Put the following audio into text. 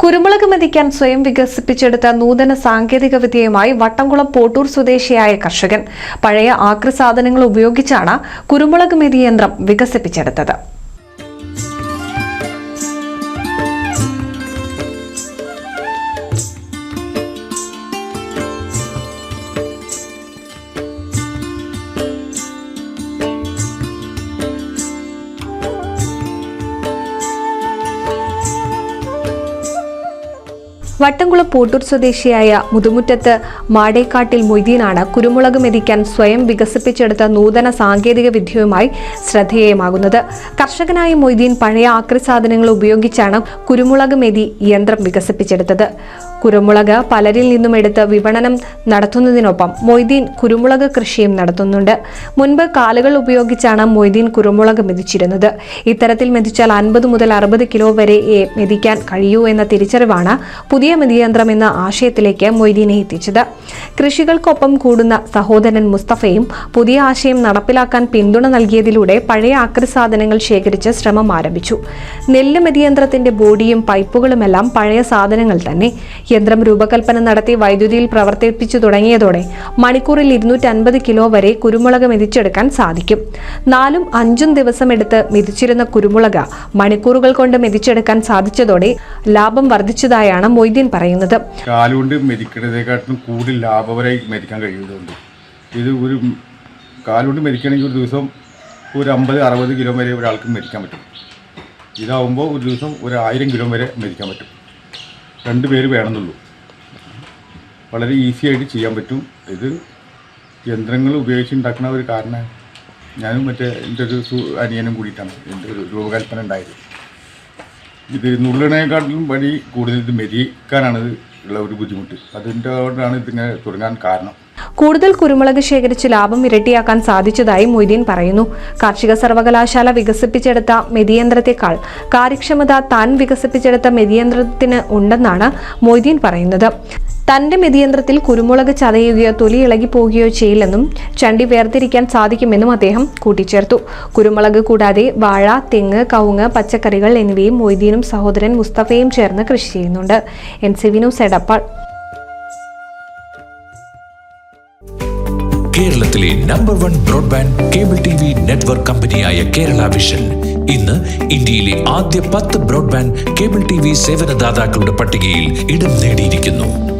കുരുമുളക് മെതിക്കാൻ സ്വയം വികസിപ്പിച്ചെടുത്ത നൂതന സാങ്കേതിക വിദ്യയുമായി വട്ടംകുളം പോട്ടൂർ സ്വദേശിയായ കർഷകൻ. പഴയ ആക്രി സാധനങ്ങൾ ഉപയോഗിച്ചാണ് കുരുമുളക് മെതി യന്ത്രം വികസിപ്പിച്ചെടുത്തത്. വട്ടംകുളം പോട്ടൂർ സ്വദേശിയായ മുതുമുറ്റത്ത് മാടേക്കാട്ടിൽ മൊയ്തീനാണ് കുരുമുളക് മെതിക്കാൻ സ്വയം വികസിപ്പിച്ചെടുത്ത നൂതന സാങ്കേതിക വിദ്യയുമായി ശ്രദ്ധേയമാകുന്നത്. കർഷകനായ മൊയ്തീൻ പഴയ ആക്രി സാധനങ്ങൾ ഉപയോഗിച്ചാണ് കുരുമുളക് മെതി യന്ത്രം വികസിപ്പിച്ചെടുത്തത്. കുരുമുളക് പലരിൽ നിന്നും എടുത്ത് വിപണനം നടത്തുന്നതിനൊപ്പം മൊയ്തീൻ കുരുമുളക് കൃഷിയും നടത്തുന്നുണ്ട്. മുൻപ് കാലുകൾ ഉപയോഗിച്ചാണ് മൊയ്തീൻ കുരുമുളക് മെതിച്ചിരുന്നത്. ഇത്തരത്തിൽ മെതിച്ചാൽ അൻപത് മുതൽ അറുപത് കിലോ വരെ മെതിക്കാൻ കഴിയൂ എന്ന തിരിച്ചറിവാണ് പുതിയ മെതിയന്ത്രം എന്ന ആശയത്തിലേക്ക് മൊയ്തീനെ എത്തിച്ചത്. കൃഷികൾക്കൊപ്പം കൂടുന്ന സഹോദരൻ മുസ്തഫയും പുതിയ ആശയം നടപ്പിലാക്കാൻ പിന്തുണ നൽകിയതിലൂടെ പഴയ ആക്രി സാധനങ്ങൾ ശേഖരിച്ച് ശ്രമം ആരംഭിച്ചു. നെല്ല് മെതിയന്ത്രത്തിന്റെ ബോഡിയും പൈപ്പുകളുമെല്ലാം പഴയ സാധനങ്ങൾ തന്നെ. യന്ത്രം രൂപകൽപ്പന നടത്തി വൈദ്യുതിയിൽ പ്രവർത്തിപ്പിച്ചു തുടങ്ങിയതോടെ മണിക്കൂറിൽ ഇരുന്നൂറ്റി അൻപത് കിലോ വരെ കുരുമുളക് മെതിച്ചെടുക്കാൻ സാധിക്കും. നാലും അഞ്ചും ദിവസം എടുത്ത് മെതിച്ചിരുന്ന കുരുമുളക് മണിക്കൂറുകൾ കൊണ്ട് മെതിച്ചെടുക്കാൻ സാധിച്ചതോടെ ലാഭം വർദ്ധിച്ചതായാണ് മൊയ്തീൻ പറയുന്നത്. കാലുകൊണ്ട് കൂടുതൽ ഇത് ഒരു കാലുകൊണ്ട് മെതിക്കണമെങ്കിൽ ഒരു ദിവസം ഒരു അമ്പത് അറുപത് കിലോ വരെ ഒരാൾക്ക് മെതിക്കാൻ പറ്റും. ഇതാവുമ്പോൾ ഒരു ദിവസം ഒരു ആയിരം കിലോ വരെ മെതിക്കാൻ പറ്റും. രണ്ട് പേര് വേണമെന്നുള്ളൂ. വളരെ ഈസി ആയിട്ട് ചെയ്യാൻ പറ്റും. ഇത് യന്ത്രങ്ങൾ ഉപയോഗിച്ച് ഉണ്ടാക്കുന്ന ഒരു കാരണം ഞാനും മറ്റേ എന്റെ ഒരു അനിയനും കൂടിയിട്ടാണ് എന്റെ ഒരു രൂപകൽപ്പന ഉണ്ടായത്. ഇത് നുള്ളണേക്കാട്ടിലും വഴി കൂടുതൽ ഇത് മെതിക്കാനാണ് ഉള്ള ഒരു ബുദ്ധിമുട്ട്. അതിന്റെ കൊണ്ടാണ് തുടങ്ങാൻ കാരണം? കൂടുതൽ കുരുമുളക് ശേഖരിച്ച് ലാഭം ഇരട്ടിയാക്കാൻ സാധിച്ചതായി മൊയ്തീൻ പറയുന്നു. കാർഷിക സർവകലാശാല വികസിപ്പിച്ചെടുത്ത മെതിയന്ത്രത്തെക്കാൾ കാര്യക്ഷമത താൻ വികസിപ്പിച്ചെടുത്ത മെതിയന്ത്രത്തിന് ഉണ്ടെന്നാണ് മൊയ്തീൻ പറയുന്നത്. തന്റെ മെതിയന്ത്രത്തിൽ കുരുമുളക് ചതയുകയോ തൊലി ഇളകി പോകുകയോ ചെയ്യില്ലെന്നും ചണ്ടി വേർതിരിക്കാൻ സാധിക്കുമെന്നും അദ്ദേഹം കൂട്ടിച്ചേർത്തു. കുരുമുളക് കൂടാതെ വാഴ തെങ്ങ് കവുങ്ങ് പച്ചക്കറികൾ എന്നിവയും മൊയ്തീനും സഹോദരൻ മുസ്തഫയും ചേർന്ന് കൃഷി ചെയ്യുന്നുണ്ട്. N C V news Edappal. കേരളത്തിലെ number one broadband cable T V network കമ്പനിയായ കേരള വിഷൻ ഇന്ന് ഇന്ത്യയിലെ ആദ്യ പത്ത് ബ്രോഡ്ബാൻഡ് കേബിൾ ടി വി സേവനദാതാക്കളുടെ പട്ടികയിൽ ഇടം നേടിയിരിക്കുന്നു.